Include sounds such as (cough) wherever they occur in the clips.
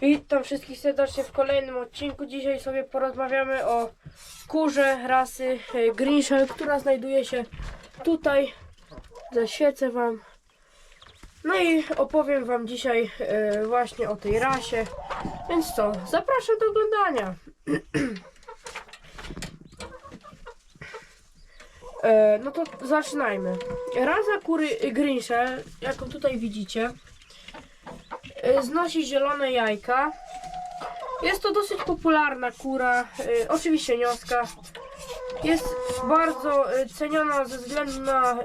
Witam wszystkich serdecznie w kolejnym odcinku. Dzisiaj sobie porozmawiamy o kurze rasy e, Greenshell, która znajduje się tutaj. Zaświecę Wam. No i opowiem Wam dzisiaj e, właśnie o tej rasie. Więc co, zapraszam do oglądania. E, no to zaczynajmy. Rasa kury Greenshell, jaką tutaj widzicie, znosi zielone jajka. Jest to dosyć popularna kura, e, oczywiście nioska. Jest bardzo e, ceniona ze względu na,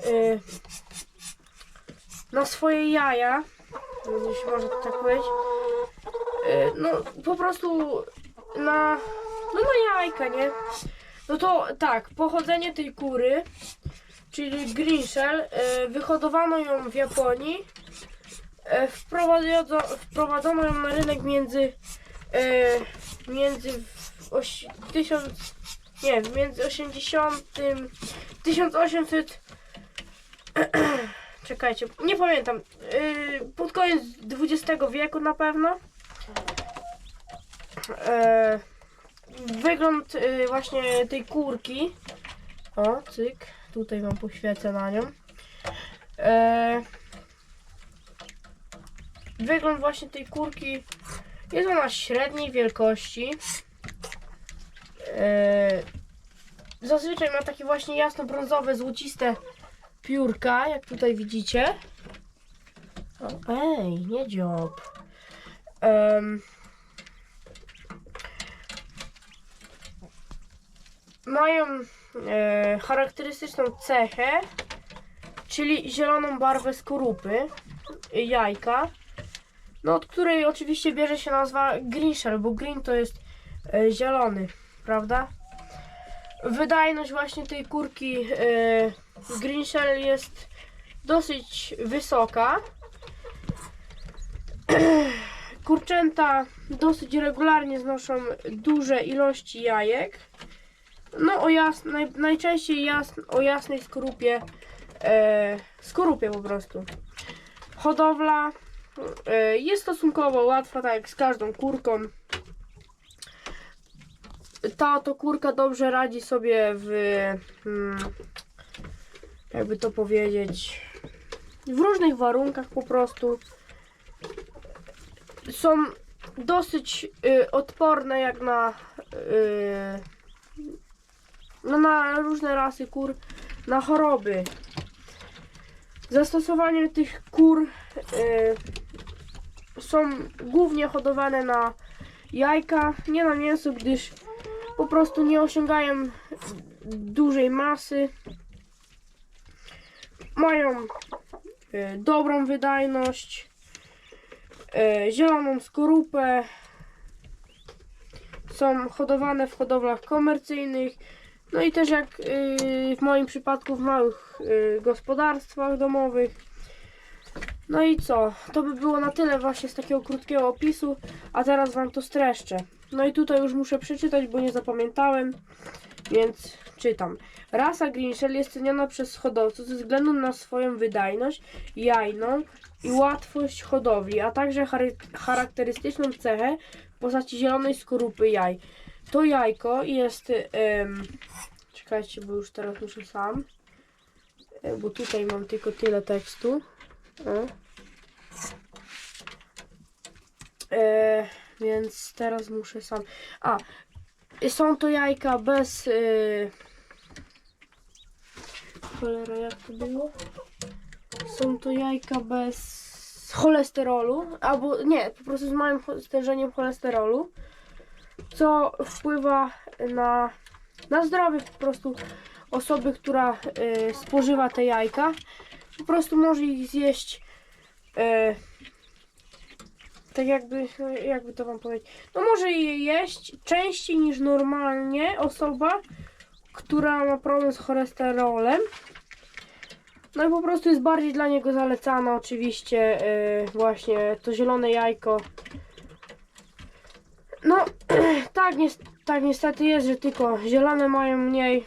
na swoje jaja, jeśli można tak powiedzieć. No po prostu na, no na jajka, nie? No to tak, pochodzenie tej kury, czyli Greenshell, e, wyhodowano ją w Japonii. E, wprowadzono, wprowadzono ją na rynek między e, między w oś, tysiąc, nie, między 80 1800 (clears throat) czekajcie, nie pamiętam e, pod koniec XX wieku na pewno wygląd właśnie tej kurki. O, cyk. Tutaj wam poświecę na nią. Wygląd właśnie tej kurki jest ona średniej wielkości. E, zazwyczaj ma takie właśnie jasno-brązowe, złociste piórka, jak tutaj widzicie. Ej, nie dziób. Em, mają e, charakterystyczną cechę, czyli zieloną barwę skorupy, jajka, no od której oczywiście bierze się nazwa Greenshell, bo green to jest e, zielony, prawda? Wydajność właśnie tej kurki e, Greenshell jest dosyć wysoka. (clears throat) Kurczęta dosyć regularnie znoszą duże ilości jajek. No o jas, naj, najczęściej jas, o jasnej skorupie, e, skorupie po prostu. Hodowla jest stosunkowo łatwa, tak jak z każdą kurką. Ta oto kurka dobrze radzi sobie w, hmm, jakby to powiedzieć, w różnych warunkach po prostu. Są dosyć y, odporne jak na y, no na różne rasy kur, na choroby. Zastosowanie tych kur y, są głównie hodowane na jajka, nie na mięso, gdyż po prostu nie osiągają dużej masy. Mają y, dobrą wydajność, y, zieloną skorupę. Są hodowane w hodowlach komercyjnych. No i też jak yy, w moim przypadku w małych gospodarstwach domowych. No i co? To by było na tyle właśnie z takiego krótkiego opisu, a teraz Wam to streszczę. No i tutaj już muszę przeczytać, bo nie zapamiętałem, więc czytam. Rasa Greenshell jest ceniona przez hodowców ze względu na swoją wydajność, jajną i łatwość hodowli, a także charakterystyczną cechę w postaci zielonej skorupy jaj. To jajko jest. czekajcie, bo już teraz muszę sam. E, Bo tutaj mam tylko tyle tekstu. E, więc teraz muszę sam. A, są to jajka bez. Y... Cholera, jak to było? Są to jajka bez cholesterolu, albo nie, po prostu z małym stężeniem cholesterolu co wpływa na, na zdrowie po prostu osoby, która y, spożywa te jajka. Po prostu może ich zjeść y, tak jakby, no, jakby to wam powiedzieć. No może je jeść częściej niż normalnie osoba, która ma problem z cholesterolem. No i po prostu jest bardziej dla niego zalecane oczywiście y, właśnie to zielone jajko no, (clears throat) tak, nies- tak niestety jest, że tylko zielone mają mniej.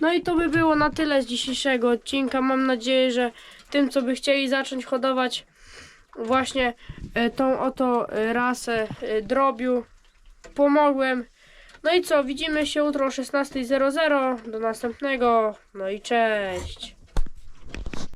No i to by było na tyle z dzisiejszego odcinka. Mam nadzieję, że tym, co by chcieli zacząć hodować właśnie e, tą oto e, rasę e, drobiu. Pomogłem. No i co, widzimy się jutro o 16.00. Do następnego. No i cześć.